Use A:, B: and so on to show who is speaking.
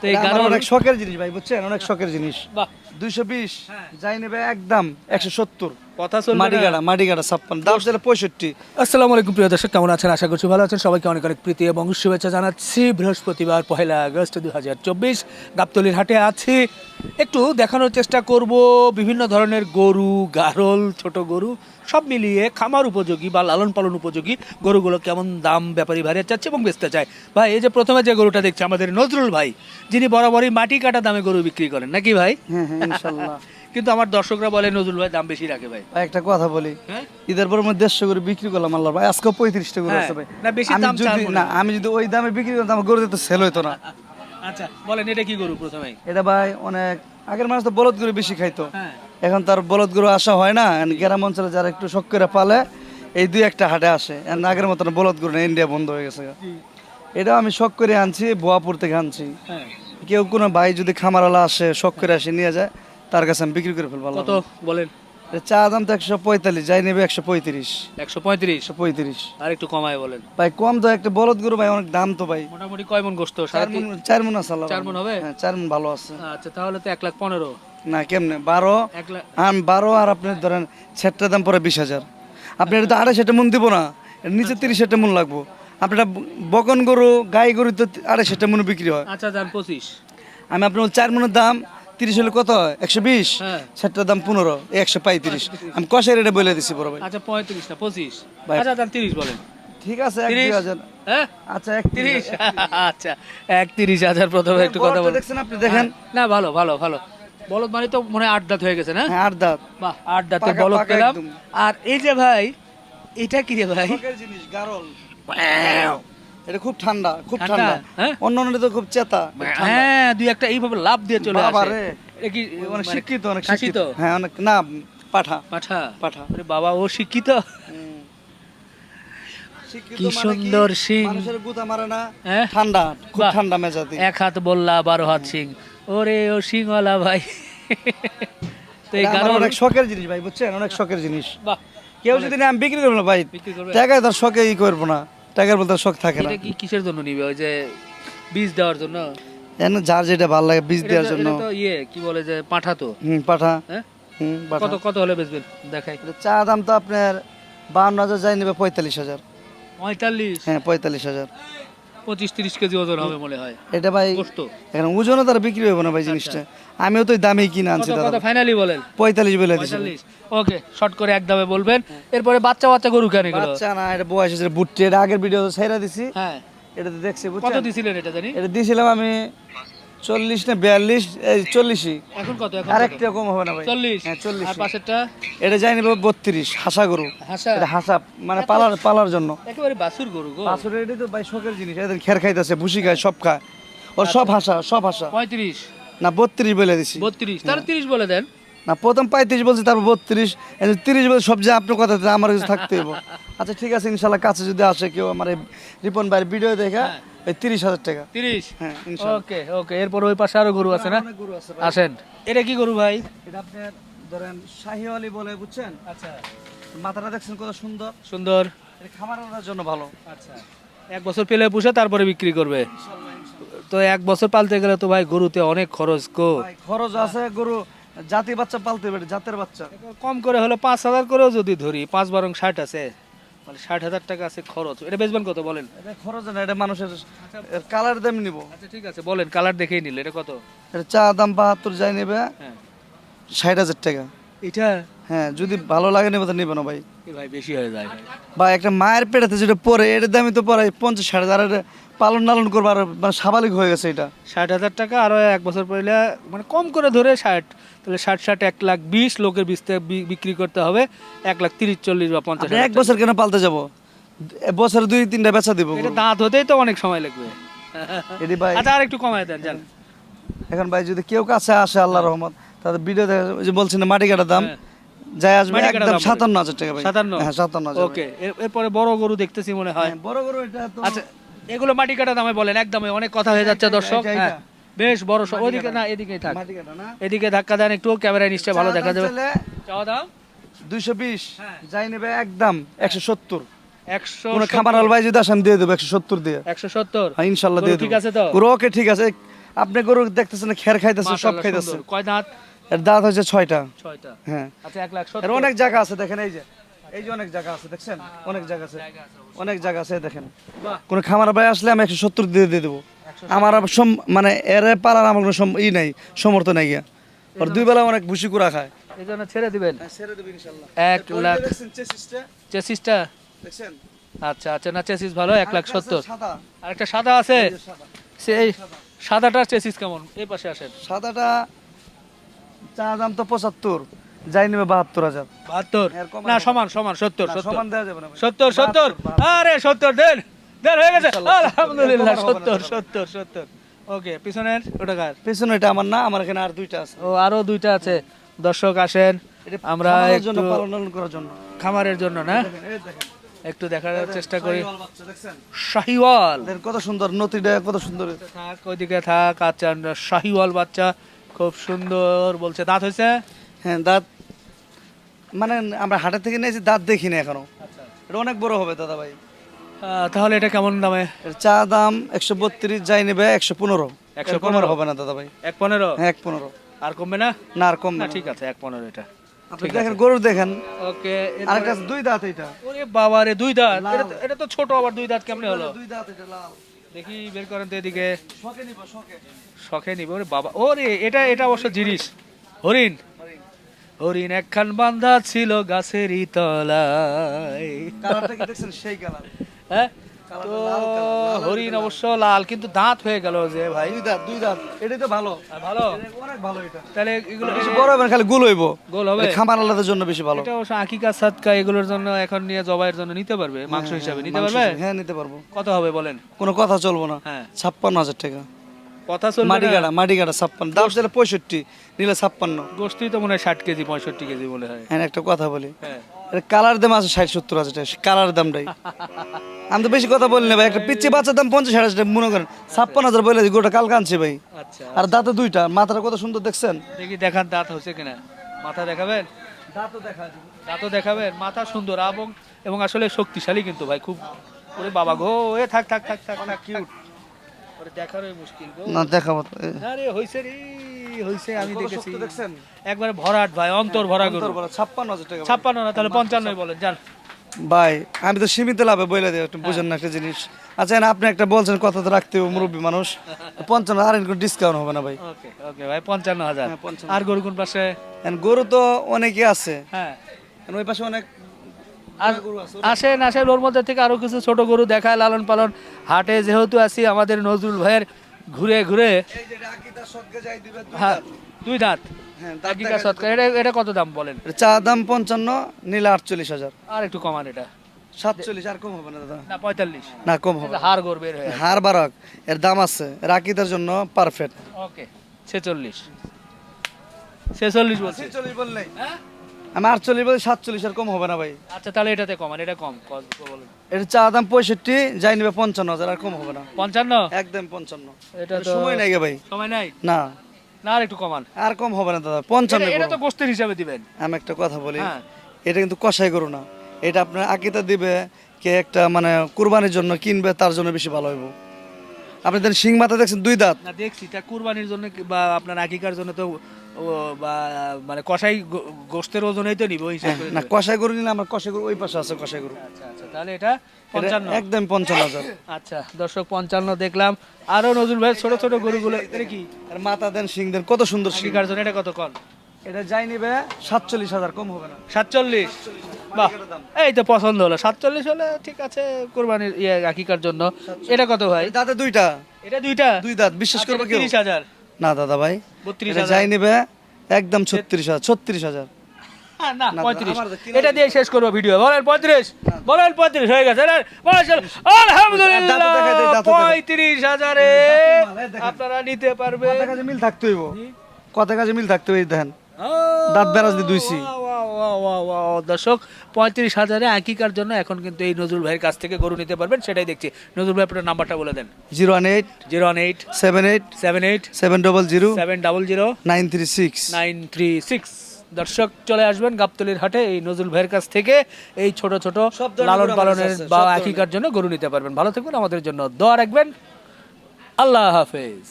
A: তো এই
B: এটা অনেক শখের জিনিস ভাই বুঝছেন? অনেক শখের জিনিস। দুইশো বিশ
A: হ্যাঁ।
B: যাই নেবে একদম একশো সত্তর।
A: কথা চলবে
B: মাটি
A: না।
B: গাড়া মাটি গাড়া ছাপ্পান্ন দাম ছিল পঁয়ষট্টি।
C: আসসালামু আলাইকুম প্রিয় দর্শক কেমন আছেন? আশা করছি ভালো আছেন। সবাইকে অনেক অনেক প্রীতি এবং শুভেচ্ছা জানাচ্ছি। বৃহস্পতিবার পহেলা আগস্ট দুই হাজার চব্বিশ। গাবতলির হাটে আছি। একটু দেখানোর চেষ্টা করব। বিভিন্ন ধরনের গরু গারল ছোট গরু সব মিলিয়ে খামার উপযোগী বা লালন পালন উপযোগী গরুগুলো কেমন দাম ব্যাপারী ভাইরা চাচ্ছে এবং বেচতে চায়। ভাই এই যে প্রথমে যে গরুটা দেখছি আমাদের নজরুল ভাই যিনি বরাবরই মাটি কাটা দামে গরু বিক্রি করেন। নাকি ভাই?
B: হ্যাঁ হ্যাঁ ইনশাল্লাহ
C: কিন্তু আমার দর্শকরা বলে নজরুল ভাই দাম বেশি রাখে ভাই।
B: একটা কথা বলি।
C: হ্যাঁ?
B: ঈদের পর মধ্যে দেড়শো করে বিক্রি করলাম আল্লাহ ভাই। আজকে পঁয়ত্রিশটা করে
C: হ্যাঁ,
B: আছে ভাই।
C: না, বেশি দাম
B: না। আমি যদি ওই দামে বিক্রি করতাম আমার গরুতে তো সেল হইতো না।
C: আচ্ছা বলেন এটা কি গরু প্রথমেই?
B: এটা ভাই অনেক আগের মানুষ তো বলদ গরু বেশি খাইতো। এখন তার বলদ গরু আসা হয় না। গ্রাম অঞ্চলে যারা একটু শখ করে পালে এই দুই একটা হাটে আসে। আগের মতন বলদ গরু না ইন্ডিয়া বন্ধ হয়ে গেছে। এটা আমি শখ করে আনছি বোয়াপুর থেকে আনছি।
C: হ্যাঁ।
B: কেউ কোনো ভাই যদি খামারওয়ালা আসে শখ করে আসে নিয়ে যায় তার কাছে আমি বিক্রি করে ফেলব
C: কত বলেন?
B: চা দাম তো একশো পঁয়তাল্লিশ যাই নেবে একশো পঁয়ত্রিশ।
C: একশো পঁয়ত্রিশ?
B: পঁয়ত্রিশ।
C: আর একটু কমায় বলেন।
B: ভাই কম তো একটা বলদ গরু ভাই অনেক দাম তো ভাই।
C: মোটামুটি কয় মন গোস্ত?
B: চার মন চার মন আছে
C: চার মণ হবে?
B: হ্যাঁ চার মন ভালো আছে।
C: আচ্ছা তাহলে তো এক লাখ পনেরো।
B: না কেমনে? বারো?
C: এক লাখ
B: আম বারো আর আপনি ধরেন সেটটার দাম পরে বিশ হাজার। আপনি এটা তো আড়াইশো মন দিব না নিচে তিরিশ মন লাগবো। আপনার বকন গরু গাই গরু তো আড়াইশো একটা মন বিক্রি হয়।
C: আচ্ছা যান পঁচিশ।
B: আমি আপনার চার মনের দাম তিরিশ হলে কত হয়? একশো বিশ?
C: হ্যাঁ।
B: সেটটার দাম পনেরো একশো পঁয়ত্রিশ। আমি কষাই রেটে বলে দিছি বড় ভাই।
C: আচ্ছা পঁয়ত্রিশ না পঁচিশ।
B: ভাই।
C: আচ্ছা যান তিরিশ বলেন।
B: ঠিক আছে
C: হ্যাঁ?
B: আচ্ছা এক
C: তিরিশ। আচ্ছা এক তিরিশ হাজার প্রথমে একটু কথা বলেন।
B: দেখছেন আপনি? দেখেন।
C: না ভালো ভালো ভালো। বলদ মানে তো মনে হয় আট দাঁত হয়ে গেছে না?
B: হ্যাঁ আট দাঁত।
C: বাহ আট দাঁতের বলদ পেলাম। আর এই যে ভাই এটা কি রে ভাই?
B: জিনিস গারল। এটা খুব ঠান্ডা খুব
C: ঠান্ডা, হ্যাঁ?
B: অন্য অন্য তো খুব চেতা
C: হ্যাঁ দুই একটা এইভাবে লাভ দিয়ে চলে আসে। কি
B: অনেক
C: মানে
B: শিক্ষিত অনেক শিক্ষিত। হ্যাঁ অনেক না পাঠা।
C: পাঠা?
B: পাঠা।
C: আরে বাবা ও শিক্ষিত।
B: শিক্ষিত
C: কি
B: মানে
C: সুন্দর শিং।
B: মানুষের মারে না?
C: হ্যাঁ?
B: ঠান্ডা খুব ঠান্ডা মেজাজি।
C: এক হাত বললা বারো হাত সিং। ওরে ও সিংওয়ালা ভাই। তো এই কারণ
B: অনেক শখের জিনিস ভাই বুঝছেন? অনেক শখের জিনিস।
C: বাহ।
B: কেউ যদি না আমি বিক্রি করব না ভাই
C: বিক্রি করবে?
B: টাকায় তার শখে ই করব না। টাকার বলতে শখ থাকে না।
C: এটা কি কিসের জন্য নিবে? ওই যে বীজ দেওয়ার জন্য?
B: এন যার যেটা ভালো লাগে বীজ দেওয়ার জন্য।
C: এটা তো ইয়ে কি বলে যে পাঠা তো।
B: হুম পাঠা।
C: হ্যাঁ?
B: হুম
C: কত কত হলে বেচবেন? দেখাই।
B: চা দাম তো আপনার বাউন্ন হাজার যাই নেবে পঁয়তাল্লিশ হাজার।
C: পঁয়তাল্লিশ?
B: হ্যাঁ পঁয়তাল্লিশ হাজার।
C: পঁচিশ তিরিশ কেজি ওজন হবে মনে হয়।
B: এটা ভাই এখন ওজনও তার বিক্রি হবে না ভাই জিনিসটা। আমিও তো দামে কিনে আনছি দাদা।
C: ফাইনালি বলেন।
B: পঁয়তাল্লিশ বলে
C: পঁয়তাল্লিশ। ওকে শর্ট করে এক দামে বলবেন। এরপরে বাচ্চা বাচ্চা গরু কেন
B: বাচ্চা না এটা বয়স হয়েছে বুট্টি। এটা আগের ভিডিও ছেড়ে দিছি।
C: হ্যাঁ।
B: এটা তো দেখছি
C: কত দিছিলেন এটা জানি?
B: এটা দিয়েছিলাম আমি চল্লিশ না বিয়াল্লিশ চল্লিশই।
C: এখন কত এখন
B: আর একটা কম হবে না ভাই।
C: চল্লিশ।
B: হ্যাঁ চল্লিশ।
C: পাশেরটা?
B: এটা যাইনি নেবে বত্রিশ হাসা গরু।
C: হাসা?
B: এটা হাসা মানে পালার পালার জন্য।
C: একেবারে বাসুর গরু গো।
B: আসলে এটা তো ভাই শখের জিনিস। এদের খের খাইতেছে ভুসি খায় সব খায়। ওর সব হাসা সব হাসা।
C: পঁয়ত্রিশ।
B: না বত্রিশ বলে দিছি।
C: বত্রিশ। তাহলে তিরিশ বলে দেন।
B: না প্রথম পঁয়ত্রিশ বলছি তারপর বত্রিশ তিরিশ বলছে সব যে আপনার কথা আমার কাছে থাকতে হইব আচ্ছা ঠিক আছে ইনশাল্লাহ কাছে যদি আসে কেউ আমার রিপন ভাইয়ের ভিডিও দেখা ওই তিরিশ হাজার টাকা।
C: তিরিশ?
B: হ্যাঁ
C: ওকে ওকে এরপর ওই পাশে আরও গরু আছে না?
B: গরু আছে
C: আসেন। এটা কি গরু ভাই?
B: এটা আপনার ধরেন শাহিওয়ালি বলে বুঝছেন?
C: আচ্ছা।
B: মাথাটা দেখছেন কত সুন্দর?
C: সুন্দর।
B: এটা খামার জন্য ভালো।
C: আচ্ছা। এক বছর পেলে পুষে তারপরে বিক্রি করবে। তো এক বছর পালতে গেলে তো ভাই গরুতে অনেক খরচ
B: ভাই, খরচ আছে গরু জাতি বাচ্চা পালতে পারে জাতের বাচ্চা।
C: কম করে হলে পাঁচ হাজার করেও যদি ধরি পাঁচ বারং ষাট আছে মানে ষাট হাজার টাকা আছে খরচ। এটা বেচবেন কত বলেন?
B: এটা খরচ না এটা মানুষের কালার দাম নিব।
C: আচ্ছা ঠিক আছে বলেন কালার দেখেই নিলে এটা কত?
B: এটা চা দাম বাহাত্তর যাই নেবে
C: হ্যাঁ।
B: ষাট হাজার টাকা।
C: এটা?
B: হ্যাঁ যদি ভালো লাগে নেবে তো নেবে না ভাই।
C: ভাই বেশি হয়ে যায়। ভাই
B: বা একটা মায়ের পেটেতে যেটা পরে এর দামই তো পরে পঞ্চাশ ষাট হাজার পালন নালন করব আর মানে স্বাভাবিক হয়ে গেছে এটা।
C: ষাট হাজার টাকা আরও এক বছর পড়লে মানে কম করে ধরে ষাট তাহলে ষাট ষাট এক লাখ বিশ লোকের বিক্রি করতে হবে এক লাখ তিরিশ চল্লিশ বা পঞ্চাশ
B: এক বছর কেন পালতে যাব? বছরে দুই তিনটা বেচা দিব
C: এটা দাঁত হতেই তো অনেক সময় লাগবে।
B: এটি ভাই
C: আচ্ছা আর একটু কমায় দেন জান।
B: এখন ভাই যদি কেউ কাছে আসে আল্লাহ রহমত তাদের ভিডিও দেখে যে বলছেন মাটি কাটার দাম
C: হ্যাঁ।
B: যাই আসবে একদম সাতান্ন হাজার টাকা ভাই।
C: সাতান্ন?
B: হ্যাঁ সাতান্ন হাজার
C: ওকে এরপরে বড় গরু দেখতেছি মনে হয়।
B: হ্যাঁ, বড় বড় এটা
C: আচ্ছা এগুলো মাটি কাটা দামে বলেন একদমে অনেক কথা হয়ে যাচ্ছে দর্শক। হ্যাঁ। বেশ বড় সড়- ওদিকে না এদিকেই থাক। এদিকে ধাক্কা দেন একটু ক্যামেরায় নিশ্চয় ভালো দেখা যাবে। চাওয়া দাম
B: দুইশো বিশ
C: হ্যাঁ।
B: যাই নেবে একদম একশো সত্তর।
C: একশো
B: খাবার হল যদি আসে দিয়ে দেবো একশো সত্তর দিয়ে।
C: একশো সত্তর।
B: হ্যাঁ ইনশাল্লাহ দিয়ে
C: ঠিক আছে তো?
B: পুরো ওকে ঠিক আছে। আপনি গরু দেখতেছেন খের খাইতেছে সব খাইতেছে।
C: কয় দাঁত?
B: এর দাঁত হচ্ছে ছয়টা।
C: ছয়টা।
B: হ্যাঁ।
C: আচ্ছা এক লাখ
B: এর অনেক জায়গা আছে দেখেন এই যে। এই যে অনেক জায়গা আছে দেখছেন? অনেক জায়গা আছে। অনেক জায়গা আছে দেখেন। কোন খামার ভাই আসলে আমি একশো সত্তর দিয়ে দিয়ে দেবো। আমার সম- মানে এর পালার আমার কোনো ই নাই সমর্থ নাই গিয়া। আর দুই বেলা অনেক ভুসি কুড়া খায়।
C: এই জন্য ছেড়ে দিবেন?
B: ছেড়ে দেবো ইনশাল্লাহ।
C: এক লাখ
B: চেসিসটা? দেখছেন?
C: আচ্ছা আচ্ছা না চেসিস ভালো এক লাখ সত্তর।
B: সাদা।
C: আছে। সেই সাদাটার চেসিস কেমন? এই পাশে আসেন।
B: সাদাটা চা দাম তো পঁচাত্তর যাই নেবে বাহাত্তর হাজার।
C: বাহাত্তর?
B: কম
C: না সমান সমান সত্তর
B: সমান দেওয়া যাবে না।
C: সত্তর সত্তর? আরে সত্তর দেন। হয়ে গেছে। আলহামদুলিল্লাহ
B: সত্তর।
C: সত্তর সত্তর সত্তর। ওকে পিছনের ওটা কার?
B: পেছনে এটা আমার না আমার এখানে আর দুইটা আছে।
C: ও আরও দুইটা আছে। দর্শক আসেন আমরা
B: জন্য পালন করার জন্য।
C: খামারের জন্য না। একটু দেখার চেষ্টা করি।
B: শাহিওয়াল কত সুন্দর নতিটা কত সুন্দর।
C: থাক ওইদিকে থাক আচ্ছা শাহিওয়াল বাচ্চা খুব সুন্দর বলছে। দাঁত হয়েছে?
B: হ্যাঁ দাঁত মানে আমরা হাটের থেকে নিয়েছি দাঁত দেখি না এখনও এটা অনেক বড় হবে দাদা ভাই।
C: তাহলে এটা কেমন দামে?
B: এর চা দাম একশো বত্রিশ যাই নেবে একশো পনেরো।
C: 115
B: একশো পনেরো? হবে না দাদা ভাই।
C: এক পনেরো?
B: হ্যাঁ এক পনেরো।
C: আর কমবে না?
B: না আর কম
C: না ঠিক আছে এক পনেরো এটা।
B: আপনি দেখেন গরু দেখেন।
C: ওকে
B: আরেকটা আছে দুই দাঁত এটা।
C: ওরে বাবা রে দুই দাঁত? এটা এটা তো ছোট আবার দুই দাঁত কেমনে হলো?
B: দুই দাঁত এটা লাল।
C: দেখি বের করেন তো এদিকে।
B: শখে নিব শখে।
C: শখে নিবে ওরে বাবা। ওরে এটা এটা অবশ্য জিনিস। হরিণ। হরিণ একখান বান্ধা ছিল গাছেরই তলায়।
B: কালারটা কি দেখছেন? সেই কালার।
C: হ্যাঁ? তো হরিণ অবশ্য লাল কিন্তু দাঁত হয়ে গেল যে ভাই।
B: দুই দাঁত দুই দাঁত। এটাই তো ভালো।
C: ভালো?
B: অনেক ভালো এটা।
C: তাহলে এগুলো
B: বেশি বড় হবে খালি গোল হইব।
C: গোল হবে?
B: খামার আলাদার জন্য বেশি ভালো।
C: এটা অবশ্য আকিকা সাদকা এগুলোর জন্য এখন নিয়ে জবাইয়ের জন্য নিতে পারবে? মাংস হিসাবে নিতে পারবে?
B: হ্যাঁ নিতে পারব।
C: কত হবে বলেন?
B: কোনো কথা চলবো না।
C: হ্যাঁ।
B: ছাপ্পান্ন হাজার টাকা।
C: কথা চলবে
B: মাটি? গাড়া মাটি গাড়া ছাপ্পান্ন। দাম পঁয়ষট্টি নিলে ছাপ্পান্ন।
C: গোষ্ঠী তো মনে হয় ষাট কেজি পঁয়ষট্টি কেজি বলে হয়।
B: হ্যাঁ একটা কথা বলি।
C: হ্যাঁ।
B: কালার দাম আছে ষাট সত্তর হাজার টাকা কালার দামটাই। আমি তো বেশি কথা বলি না ভাই একটা পিচ্ছি বাচ্চার দাম পঞ্চাশ হাজার টাকা মনে করেন ছাপ্পান্ন হাজার বলে গোটা কাল কানছে ভাই।
C: আচ্ছা।
B: আর দাঁতে দুইটা মাথাটা কত সুন্দর দেখছেন?
C: দেখি দেখান দাঁত হচ্ছে কিনা। মাথা দেখাবেন?
B: দাঁতও দেখা
C: দাঁতও দেখাবেন? মাথা সুন্দর এবং এবং আসলে শক্তিশালী কিন্তু ভাই খুব ওরে বাবা গো এ থাক থাক থাক থাক কিউট ওরে দেখারই মুশকিল গো।
B: না দেখাবো।
C: আরে হইছে রে। হইছে আমি দেখেছি।
B: দেখছেন?
C: একবারে ভরাট ভাই অন্তর ভরা গরু।
B: ছাপ্পান্ন হাজার টাকা
C: ছাপ্পান্ন না তাহলে পঞ্চান্নই বলেন যান।
B: ভাই আমি তো সীমিত লাভে বলে দিই একটু বুঝেন না একটা জিনিস। আচ্ছা আপনি একটা বলছেন কথা তো রাখতে হবে মুরব্বী মানুষ। পঞ্চান্ন আর কোনো ডিসকাউন্ট হবে না ভাই।
C: ওকে ভাই পঞ্চান্ন হাজার।
B: হ্যাঁ, 55,000
C: আর গরু কোন পাশে?
B: গরু তো অনেকই আছে।
C: হ্যাঁ।
B: ওই পাশে অনেক
C: আসেন আসেন ওর মধ্যে থেকে আরও কিছু ছোট গরু দেখায় লালন পালন। হাটে যেহেতু আছি আমাদের নজরুল ভাইয়ের ঘুরে ঘুরে।
B: দুই
C: হ্যাঁ
B: দাঁত।
C: দুই দাঁত।
B: হ্যাঁ
C: আকিকা সৎকার এটা এটা কত দাম বলেন?
B: চা দাম পঞ্চান্ন নীলা আটচল্লিশ হাজার।
C: আর একটু কমান এটা।
B: সাতচল্লিশ আর কম হবে না দাদা।
C: না পঁয়তাল্লিশ।
B: না কম হবে।
C: হার গড় বের হয়ে।
B: হার বারক এর দাম আছে। রাকিদার জন্য পারফেক্ট
C: ওকে ছেচল্লিশ। ছেচল্লিশ বলছি।
B: ছেচল্লিশ বললেই।
C: হ্যাঁ?
B: আমি আটচল্লিশ বলি সাতচল্লিশ আর কম হবে না ভাই।
C: আচ্ছা তাহলে এটাতে কমান এটা কম বলেন?
B: এর চা দাম পঁয়ষট্টি যাই নিবে পঞ্চান্ন হাজার আর কম হবে না।
C: পঞ্চান্ন?
B: একদম পঞ্চান্ন।
C: এটা
B: এটা সময় নাই গে ভাই।
C: সময় নাই?
B: না।
C: না আর একটু কমান।
B: আর কম হবে না দাদা পঞ্চান্ন
C: এটা- এটা তো গোস্তের হিসাবে দিবেন।
B: আমি একটা কথা বলি
C: হ্যাঁ।
B: এটা কিন্তু কষাই করু না। এটা আপনার আকিতা দিবে কে একটা মানে কুরবানির জন্য কিনবে তার জন্য বেশি ভালো হইব। আপনি দেন শিং মাথা দেখছেন দুই দাঁত।
C: না দেখছি। তা কুরবানির জন্য বা আপনার আকিকার জন্য তো বা মানে কষাই গোস্তের ওজনেই তো নিব ওই হিসাব
B: না কষাই গরু নিলে আমার কষাই গরু ওই পাশে আছে কষাই গরু।
C: আচ্ছা আচ্ছা তাহলে এটা পঞ্চান্ন।
B: একদম পঞ্চান্ন হাজার।
C: আচ্ছা দর্শক পঞ্চান্ন দেখলাম। আরও নজরুল ভাই ছোট ছোট গরুগুলো কি?
B: আর মাথা দেন শিং দেন কত সুন্দর শিং।
C: আকিকার জন্য এটা কত কন?
B: এটা যাই নিবে সাতচল্লিশ হাজার কম হবে না।
C: সাতচল্লিশ। বাহ এই তো পছন্দ হলো। সাতচল্লিশ হলে ঠিক আছে কোরবানির ইয়ে আকিকার জন্য। এটা কত ভাই?
B: দুইটা।
C: এটা দুইটা?
B: দুই দাঁত বিশ্বাস করবে কেউ?
C: তিরিশ হাজার।
B: না দাদা ভাই
C: বত্রিশ হাজার।
B: যাই নিবে একদম ছত্রিশ হাজার ছত্রিশ হাজার।
C: হ্যাঁ, না
B: না,
C: পঁয়ত্রিশ।
B: আমার তো কিনা-
C: এটা দিয়ে শেষ করব ভিডিও বলেন পঁয়ত্রিশ। বলেন পঁয়ত্রিশ হয়ে গেছে। না? বলেন, চল। আলহামদুলিল্লাহ
B: দাঁতও দেখাই দেয়, দাঁতও দেখাই।
C: পঁয়ত্রিশ হাজারে আপনারা নিতে পারবে
B: কথা মিল থাকতে হইব। কথা কাজে মিল থাকতে হইব দেখেন। দাঁত বেরাজ দিয়ে দুইছি।
C: দর্শক। পঁয়ত্রিশ হাজারে আকিকার জন্য এখন কিন্তু এই নজরুল ভাইয়ের কাছ থেকে গরু নিতে পারবেন সেটাই দেখছি। নজরুল ভাই আপনার নাম্বারটা বলে দেন।
B: Zero one eight
C: zero one eight
B: seven eight
C: seven eight
B: seven double zero
C: seven double zero
B: nine three six
C: nine three six. দর্শক চলে আসবেন গাবতলির হাটে এই নজরুল ভাইয়ের কাছ থেকে এই ছোট ছোট লালন পালনের বা আকিকার জন্য গরু নিতে পারবেন। ভালো থাকবেন আমাদের জন্য দোয়া রাখবেন। আল্লাহ হাফেজ।